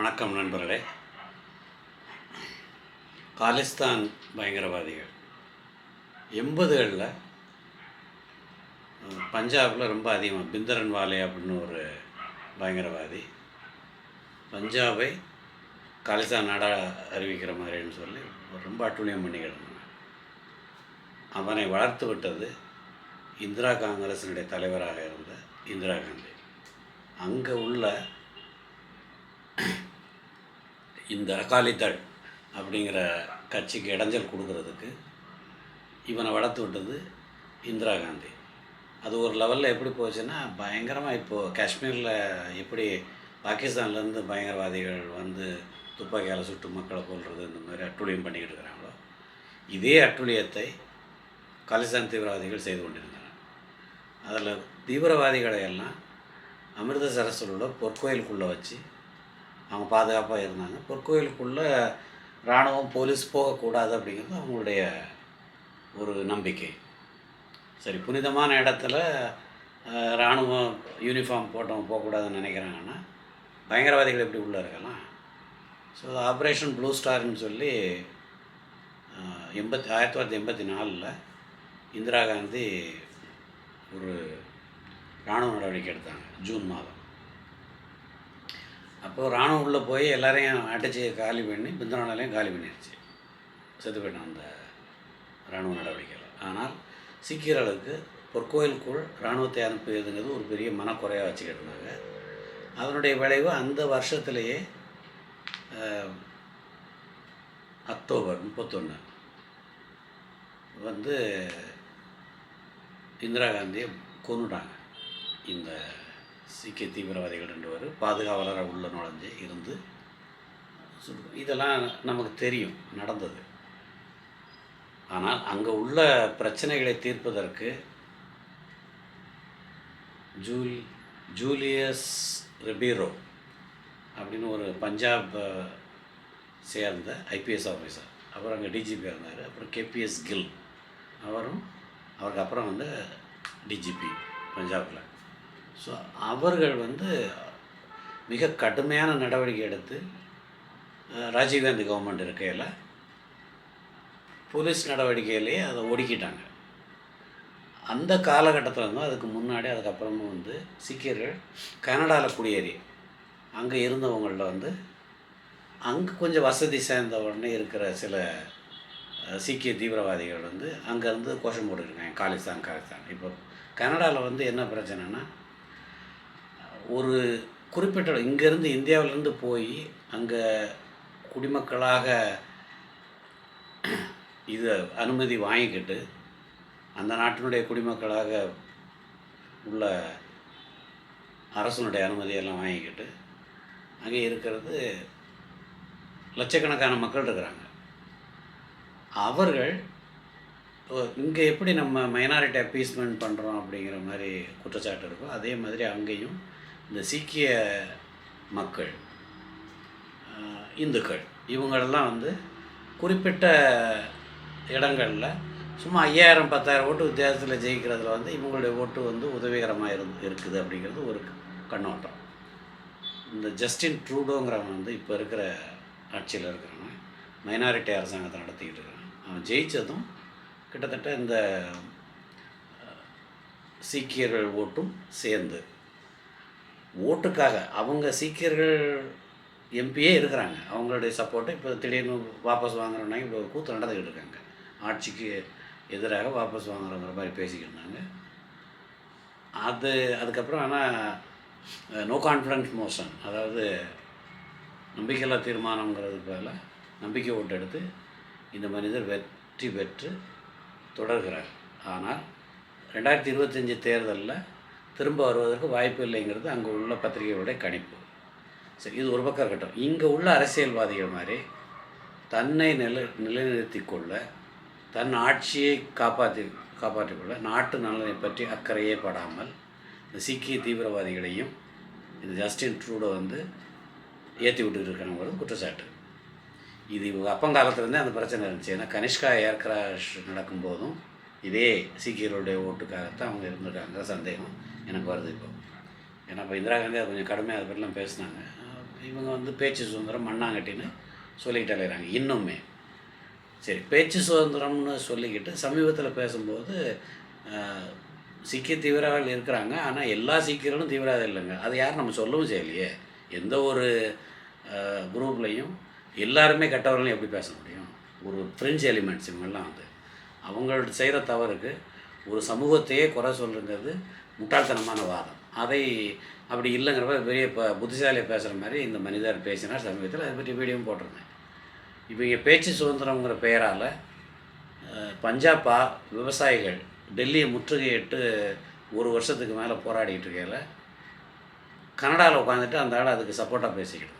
வணக்கம் நண்பர்களே. காலிஸ்தான் பயங்கரவாதிகள். எண்பதுகளில் பஞ்சாபில் ரொம்ப அதிகமாக பிந்தரன் வாலே அப்படின்னு ஒரு பயங்கரவாதி. பஞ்சாபை காலிஸ்தான் நாடாக அறிவிக்கிற மாதிரின்னு சொல்லி ரொம்ப அட்டுழியம் பண்ணிக்கிட்டு அவனை வளர்த்து விட்டது இந்திரா காங்கிரசினுடைய தலைவராக இருந்த இந்திரா காந்தி. அங்கே உள்ள இந்த அகாலிதள் அப்படிங்கிற கட்சிக்கு இடைஞ்சல் கொடுக்கறதுக்கு இவனை வளர்த்து விட்டது இந்திரா காந்தி. அது ஒரு லெவலில் எப்படி போச்சுன்னா பயங்கரமாக இப்போது காஷ்மீரில் எப்படி பாகிஸ்தான்லேருந்து பயங்கரவாதிகள் வந்து துப்பாக்கியால் சுட்டு மக்களை கொள்வது இந்த மாதிரி அட்டுழியம் பண்ணிக்கிட்டு இருக்கிறாங்களோ இதே அட்டுழியத்தை காலிஸ்தான் தீவிரவாதிகள் செய்து கொண்டிருந்தனர் அதில் தீவிரவாதிகளை எல்லாம் அமிர்தசரஸில் உள்ள பொற்கோயிலுக்குள்ளே வச்சு அவங்க பாதுகாப்பாக இருந்தாங்க. பொற்கோயிலுக்குள்ளே இராணுவம் போலீஸ் போகக்கூடாது அப்படிங்கிறது அவங்களுடைய ஒரு நம்பிக்கை. சரி புனிதமான இடத்துல அஹ், இராணுவம் யூனிஃபார்ம் போட்டவங்க போகக்கூடாதுன்னு நினைக்கிறாங்கன்னா பயங்கரவாதிகள் எப்படி உள்ளே இருக்கலாம்? ஸோ ஆப்ரேஷன் ப்ளூ ஸ்டார்னு சொல்லி எண்பத்தி ஆயிரத்தி தொள்ளாயிரத்தி எண்பத்தி நாலில் இந்திரா காந்தி ஒரு இராணுவ நடவடிக்கை எடுத்தாங்க ஜூன் மாதம். அப்போது ராணுவம் உள்ளே போய் எல்லாரையும் அடித்து காலி பண்ணி பிந்தனாலையும் காலி பண்ணிடுச்சு செத்து போயிட்டான் அந்த இராணுவ நடவடிக்கையில். ஆனால் சீக்கியர்களுக்கு பொற்கோயிலுக்குள் இராணுவத்தை அனுப்பியதுங்கிறது ஒரு பெரிய மனக்குறையாக வச்சுக்கிட்டு இருந்தாங்க. அதனுடைய விளைவு அந்த வருஷத்துலேயே அக்டோபர் முப்பத்தொன்று வந்து இந்திரா காந்தியை கொண்டுட்டாங்க இந்த சீக்கிய தீவிரவாதிகள் ரெண்டு பேர் பாதுகாவலராக உள்ள நுழைஞ்சு இருந்து இதெல்லாம் நமக்கு தெரியும் நடந்தது. ஆனால் அங்கே உள்ள பிரச்சனைகளை தீர்ப்பதற்கு ஜூல் ஜூலியஸ் ரெபீரோ அப்படின்னு ஒரு பஞ்சாப் சேர்ந்த ஐபிஎஸ் ஆஃபீஸர். அப்புறம் அங்கே டிஜிபி இருந்தார். அப்புறம் கேபிஎஸ் கில். அவரும் அவருக்கு அப்புறம் வந்து டிஜிபி பஞ்சாபில். ஸோ அவர்கள் வந்து மிக கடுமையான நடவடிக்கை எடுத்து ராஜீவ்காந்தி கவர்மெண்ட் இருக்கையில் போலீஸ் நடவடிக்கையிலேயே அதை ஒடுக்கிட்டாங்க. அந்த காலகட்டத்தில் இருந்தும் அதுக்கு முன்னாடி அதுக்கப்புறமும் வந்து சீக்கியர்கள் கனடாவில் குடியேறி அங்கே இருந்தவங்களில் வந்து அங்கே கொஞ்சம் வசதி சேர்ந்த உடனே இருக்கிற சில சீக்கிய தீவிரவாதிகள் வந்து அங்கேருந்து கோஷம் போட்டுருக்காங்க காலிஸ்தான் காலிஸ்தான். இப்போ கனடாவில் வந்து என்ன பிரச்சனைனா ஒரு குறிப்பிட்ட இங்கேருந்து இந்தியாவிலேருந்து போய் அங்கே குடிமக்களாக இது அனுமதி வாங்கிக்கிட்டு அந்த நாட்டினுடைய குடிமக்களாக உள்ள அரசனுடைய அனுமதியெல்லாம் வாங்கிக்கிட்டு அங்கே இருக்கிறது லட்சக்கணக்கான மக்கள் இருக்கிறாங்க. அவர்கள் இங்கே எப்படி நம்ம மைனாரிட்டி அப்பீஸ்மெண்ட் பண்ணுறோம் அப்படிங்கிற மாதிரி குற்றச்சாட்டு இருக்கோ அதே மாதிரி அங்கேயும் இந்த சீக்கிய மக்கள் இந்துக்கள் இவங்களெல்லாம் வந்து குறிப்பிட்ட இடங்களில் சும்மா ஐயாயிரம் பத்தாயிரம் ஓட்டு வித்தியாசத்தில் ஜெயிக்கிறதுல வந்து இவங்களுடைய ஓட்டு வந்து உதவிகரமாக இருந்து இருக்குது அப்படிங்கிறது ஒரு கண்ணோட்டம். இந்த ஜஸ்டின் ட்ரூடோங்கிறவன் வந்து இப்போ இருக்கிற ஆட்சியில் இருக்கிறவன் மைனாரிட்டி அரசாங்கத்தை நடத்திக்கிட்டு இருக்கிறான். அவன் ஜெயித்ததும் கிட்டத்தட்ட இந்த சீக்கியர்கள் ஓட்டும் சேர்ந்து ஓட்டுக்காக. அவங்க சீக்கியர்கள் எம்பியே இருக்கிறாங்க. அவங்களுடைய சப்போர்ட்டை இப்போ திடீர்னு வாபஸ் வாங்குறோன்னா இப்போ கூத்து நடந்துக்கிட்டு இருக்காங்க ஆட்சிக்கு எதிராக வாபஸ் வாங்குறோங்கிற மாதிரி பேசிக்கிட்டு இருந்தாங்க அது அதுக்கப்புறம் ஆனால் நோ கான்ஃபிடன்ஸ் மோஷன் அதாவது நம்பிக்கையில்லா தீர்மானங்கிறது போல நம்பிக்கை ஓட்டு எடுத்து இந்த மனிதர் வெற்றி பெற்று தொடர்கிறார். ஆனால் ரெண்டாயிரத்தி இருபத்தஞ்சி தேர்தலில் திரும்ப வருவதற்கு வாய்ப்பு இல்லைங்கிறது அங்கே உள்ள பத்திரிகைகளுடைய கணிப்பு. சரி இது ஒரு பக்கம் இருக்கட்டும். இங்கே உள்ள அரசியல்வாதிகள் மாதிரி தன்னை நிலை நிலைநிறுத்தி கொள்ள தன் ஆட்சியை காப்பாற்றி காப்பாற்றிக்கொள்ள நாட்டு நலனை பற்றி அக்கறையே படாமல் இந்த சீக்கிய தீவிரவாதிகளையும் இந்த ஜஸ்டின் ட்ரூடோ வந்து ஏற்றி விட்டுட்டு இருக்காங்கிறது குற்றச்சாட்டு. இது அப்பங்காலத்துலேருந்தே அந்த பிரச்சனை இருந்துச்சு. ஏன்னா கனிஷ்கா ஏர் கிராஷ் நடக்கும்போதும் இதே சீக்கியர்களுடைய ஓட்டுக்காகத்தான் அவங்க இருந்திருக்காங்க சந்தேகம். எனக்கு வருது இப்போ. ஏன்னா இப்போ இந்திரா காந்தி அது கொஞ்சம் கடுமையாக அதை பற்றிலாம் பேசினாங்க. இவங்க வந்து பேச்சு சுதந்திரம் மண்ணாங்கட்டின்னு சொல்லிக்கிட்டு அலைகிறாங்க இன்னுமே. சரி பேச்சு சுதந்திரம்னு சொல்லிக்கிட்டு சமீபத்தில் பேசும்போது சிக்கிய சீக்கிய தீவிரவாதிகள் இருக்கிறாங்க. ஆனால் எல்லா சீக்கியர்களும் தீவிரவாதம் இல்லைங்க. அது யாரும் நம்ம சொல்லவும் செய்யலையே. எந்த ஒரு குரூப்லேயும் எல்லாருமே கெட்டவர்களையும் எப்படி பேச முடியும்? ஒரு ஃப்ரெஞ்ச் எலிமெண்ட்ஸ் இவங்கெல்லாம் வந்து. அவங்கள்ட்ட செய்கிற தவறுக்கு ஒரு சமூகத்தையே குறை சொல்கிறது முட்டாள்தனமான வாதம். அதை அப்படி இல்லைங்கிறப்ப பெரிய இப்போ புத்திசாலியை பேசுகிற மாதிரி இந்த மனிதர் பேசினார் சமீபத்தில். அதை பற்றி வீடியோவும் போட்டிருந்தேன். இப்போ இங்கே பேச்சு சுதந்திரங்கிற பெயரால் அஹ், பஞ்சாபா விவசாயிகள் டெல்லியை முற்றுகையிட்டு ஒரு வருஷத்துக்கு மேலே போராடிக்கிட்டு இருக்கையில் கனடாவில் உட்காந்துட்டு அந்த ஆள் அதுக்கு சப்போர்ட்டாக பேசிக்கிட்டு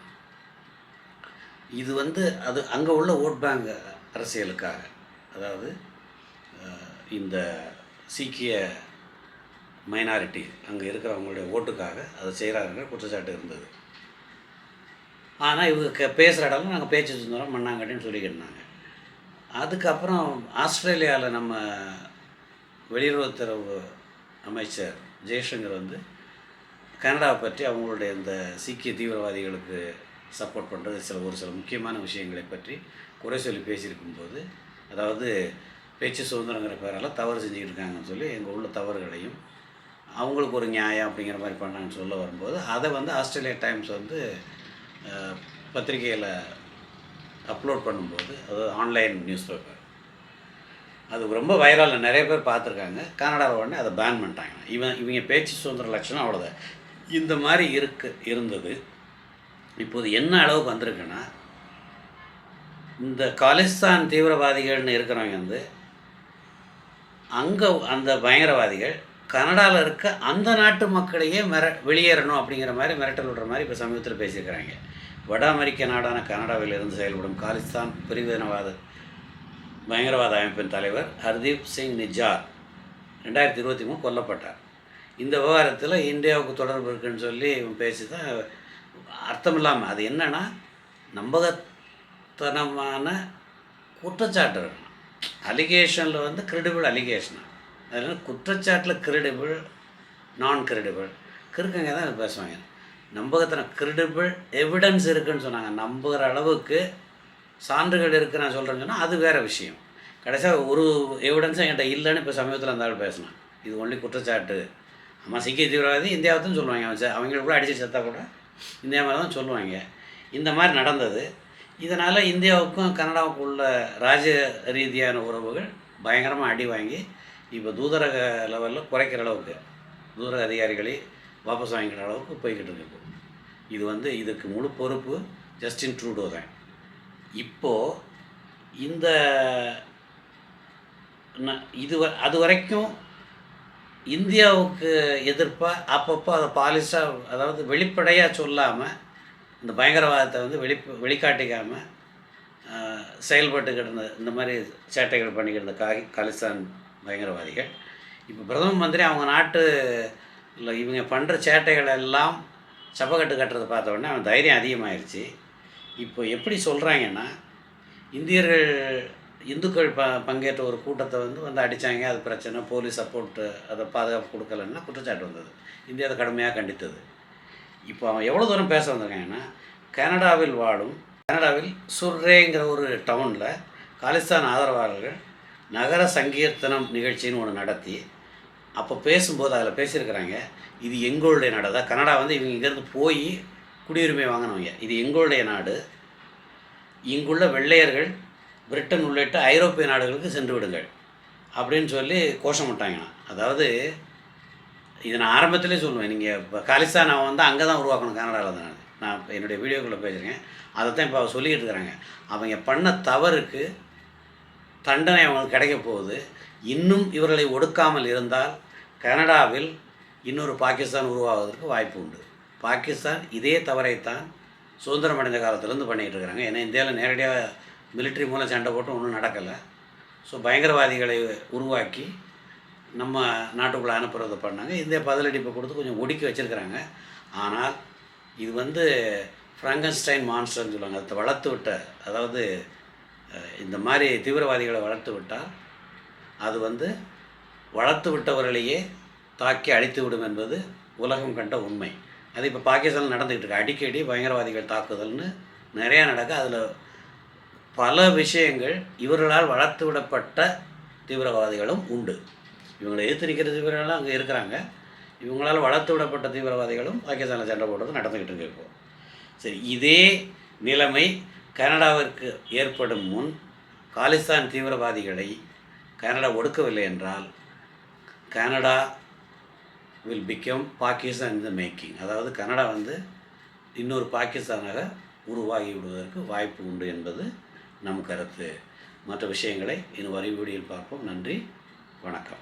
இது வந்து அது அங்கே உள்ள ஓட் பேங்க் அரசியலுக்காக. அதாவது இந்த சீக்கிய மைனாரிட்டி அங்கே இருக்கிறவங்களுடைய ஓட்டுக்காக அதை செய்கிறாருங்கிற குற்றச்சாட்டு இருந்தது. ஆனால் இவங்க பேசுகிற இடம்ல நாங்கள் பேச்சு சுந்தரம் மண்ணாங்கட்டின்னு சொல்லிக்கிட்டாங்க அதுக்கப்புறம் ஆஸ்திரேலியாவில் நம்ம வெளியுறவுத்துறவு அமைச்சர் ஜெய்சங்கர் வந்து கனடாவை பற்றி அவங்களுடைய இந்த சீக்கிய தீவிரவாதிகளுக்கு சப்போர்ட் பண்ணுறது சில ஒரு சில முக்கியமான விஷயங்களை பற்றி குறை சொல்லி பேசியிருக்கும்போது அதாவது பேச்சு சுதந்திரங்கிற பேரால் தவறு செஞ்சுக்கிட்டு இருக்காங்கன்னு சொல்லி எங்கள் உள்ள தவறுகளையும் அவங்களுக்கு ஒரு நியாயம் அப்படிங்கிற மாதிரி பண்ணாங்கன்னு சொல்ல வரும்போது அதை வந்து ஆஸ்திரேலியா டைம்ஸ் வந்து பத்திரிகையில் அப்லோட் பண்ணும்போது அது ஆன்லைன் நியூஸ் பேப்பர் அது ரொம்ப வைரலில் நிறைய பேர் பார்த்துருக்காங்க. கனடாவில் உடனே அதை பேன் பண்ணிட்டாங்க. இவன் இவங்க பேச்சு சுதந்திர லட்சணம் அவ்வளோதான் இந்த மாதிரி இருக்கு இருந்தது. இப்போது என்ன அளவுக்கு வந்திருக்குன்னா இந்த காலிஸ்தான் தீவிரவாதிகள்னு இருக்கிறவங்க வந்து அங்கே அந்த பயங்கரவாதிகள் கனடாவில் இருக்க அந்த நாட்டு மக்களையே மிர வெளியேறணும் அப்படிங்கிற மாதிரி மிரட்டல் விடுற மாதிரி இப்போ சமீபத்தில் பேசியிருக்கிறாங்க. வட அமெரிக்க நாடான கனடாவில் இருந்து செயல்படும் காலிஸ்தான் பிரிவினவாத பயங்கரவாத அமைப்பின் தலைவர் ஹர்தீப் சிங் நிஜார் ரெண்டாயிரத்தி இருபத்தி மூணு கொல்லப்பட்டார். இந்த விவகாரத்தில் இந்தியாவுக்கு தொடர்பு இருக்குன்னு சொல்லி இவன் பேசி தான் அர்த்தம் இல்லாமல் அது என்னென்னா நம்பகத்தனமான குற்றச்சாட்டு. இருக்கணும் அலிகேஷனில் வந்து கிரெடிபிள் அலிகேஷன் அதனால் குற்றச்சாட்டில் கிரெடிபிள் நான் கிரெடிபிள் கிறுக்கங்க தான் பேசுவாங்க. நம்பகத்தனம் கிரெடிபிள் எவிடன்ஸ் இருக்குன்னு சொன்னாங்க. நம்புகிற அளவுக்கு சான்றுகள் இருக்குது நான் சொல்கிறேன்னு சொன்னால் அது வேறு விஷயம். கடைசியாக ஒரு எவிடன்ஸும் என்கிட்ட இல்லைன்னு இப்போ சமீபத்தில் அந்த ஆள் பேசினான். இது ஒன்லி குற்றச்சாட்டு. ஆமாம் சீக்கிய தீவிரவாதி இந்தியாவை சொல்லுவாங்க. அவன் செ- அவங்களுக்கு கூட அடிச்சு செத்தா கூட இந்தியா மாதிரி தான் சொல்லுவாங்க. இந்த மாதிரி நடந்தது. இதனால் இந்தியாவுக்கும் கனடாவுக்கும் உள்ள ராஜ ரீதியான உறவுகள் பயங்கரமாக அடி வாங்கி இப்போ தூதரக லெவலில் குறைக்கிற அளவுக்கு தூதரக அதிகாரிகளை வாபஸ் வாங்கிக்கிற அளவுக்கு போய்கிட்டு இருக்கு. இது வந்து இதுக்கு முழு பொறுப்பு ஜஸ்டின் ட்ரூடோ தான். இப்போது இந்த இது வ- அது வரைக்கும் இந்தியாவுக்கு எதிர்ப்பாக அப்பப்போ அதை பாலிஷாக அதாவது வெளிப்படையாக சொல்லாமல் இந்த பயங்கரவாதத்தை வந்து வெளி வெளிக்காட்டிக்காமல் செயல்பட்டுக்கிட்டு இருந்த இந்த மாதிரி சேட்டைகள் பண்ணிக்கிட்டு இருந்த காகி காலிஸ்தான் பயங்கரவாதிகள். இப்போ பிரதம மந்திரி அவங்க நாட்டு இல்லை இவங்க பண்ணுற சேட்டைகள் எல்லாம் சப்பக்கட்டு கட்டுறதை பார்த்த உடனே அவன் தைரியம் அதிகமாயிருச்சு. இப்போ எப்படி சொல்கிறாங்கன்னா இந்தியர்கள் இந்துக்கள் ப பங்கேற்ற ஒரு கூட்டத்தை வந்து வந்து அடித்தாங்க அது பிரச்சனை போலீஸ் சப்போர்ட்டு அதை பாதுகாப்பு கொடுக்கலன்னா குற்றச்சாட்டு வந்தது. இந்தியா அதை கடுமையாக கண்டித்தது. இப்போ அவன் எவ்வளோ தூரம் பேச வந்திருக்காங்கன்னா கனடாவில் வாழும் கனடாவில் சுர்ரேங்கிற ஒரு டவுனில் காலிஸ்தான் ஆதரவாளர்கள் நகர சங்கீர்த்தனம் நிகழ்ச்சின்னு ஒன்று நடத்தி அப்போ பேசும்போது அதில் பேசியிருக்கிறாங்க இது எங்களுடைய நாடு. அதான் கனடா வந்து இவங்க இங்கேருந்து போய் குடியுரிமை வாங்கினவங்க. இது எங்களுடைய நாடு. இங்குள்ள வெள்ளையர்கள் பிரிட்டன் உள்ளிட்ட ஐரோப்பிய நாடுகளுக்கு சென்று விடுங்கள் அப்படின்னு சொல்லி கோஷம் விட்டாங்கண்ணா. அதாவது இதை நான் ஆரம்பத்திலே சொல்லுவேன். நீங்கள் இப்போ காலிஸ்தான் அவன் வந்து அங்கே தான் உருவாக்கணும் கனடாவில் தான். நான் இப்போ என்னுடைய வீடியோக்குள்ளே பேசுகிறேன் அதை தான் இப்போ அவள் சொல்லிக்கிட்டு இருக்கிறாங்க. அவங்க பண்ண தவறுக்கு தண்டனை அவங்களுக்கு கிடைக்க போகுது. இன்னும் இவர்களை ஒடுக்காமல் இருந்தால் கனடாவில் இன்னொரு பாகிஸ்தான் உருவாவதற்கு வாய்ப்பு உண்டு. பாகிஸ்தான் இதே தவறைத்தான் சுதந்திரம் அடைந்த காலத்துலேருந்து பண்ணிகிட்டு இருக்கிறாங்க ஏன்னா இந்தியாவில் நேரடியாக மிலிட்ரி மூலம் சண்டை போட்டு ஒன்றும் நடக்கலை. ஸோ பயங்கரவாதிகளை உருவாக்கி நம்ம நாட்டுக்குள்ளே அனுப்புகிறத பண்ணாங்க. இந்தியா பதிலடிப்பை கொடுத்து கொஞ்சம் ஒடுக்கி வச்சுருக்கிறாங்க. ஆனால் இது வந்து ஃப்ராங்கன்ஸ்டைன் மான்ஸ்டர்னு சொல்லுவாங்க. அதை வளர்த்து விட்ட அதாவது இந்த மாதிரி தீவிரவாதிகளை வளர்த்து விட்டால் அது வந்து வளர்த்து விட்டவர்களையே தாக்கி அழித்து விடும் என்பது உலகம் கண்ட உண்மை. அது இப்போ பாகிஸ்தான் நடந்துக்கிட்டு இருக்கு. அடிக்கடி பயங்கரவாதிகள் தாக்குதல்னு நிறையா நடக்க. அதில் பல விஷயங்கள் இவர்களால் வளர்த்து விடப்பட்ட தீவிரவாதிகளும் உண்டு. இவங்களை எதிர்த்து நிற்கிற தீவிரவாதிகளும் அங்கே இருக்கிறாங்க. இவங்களால் வளர்த்து விடப்பட்ட தீவிரவாதிகளும் பாகிஸ்தானில் சண்டை போடுறது நடந்துக்கிட்டு இருக்கு இப்போது சரி இதே நிலைமை கனடாவிற்கு ஏற்படும் முன் காலிஸ்தான் தீவிரவாதிகளை கனடா ஒடுக்கவில்லை என்றால் Canada will become Pakistan in the making அதாவது கனடா வந்து இன்னொரு பாகிஸ்தானாக உருவாகி விடுவதற்கு வாய்ப்பு உண்டு என்பது நம் கருத்து. மற்ற விஷயங்களை இன்னும் வரி வீடியோவில் பார்ப்போம். நன்றி. வணக்கம்.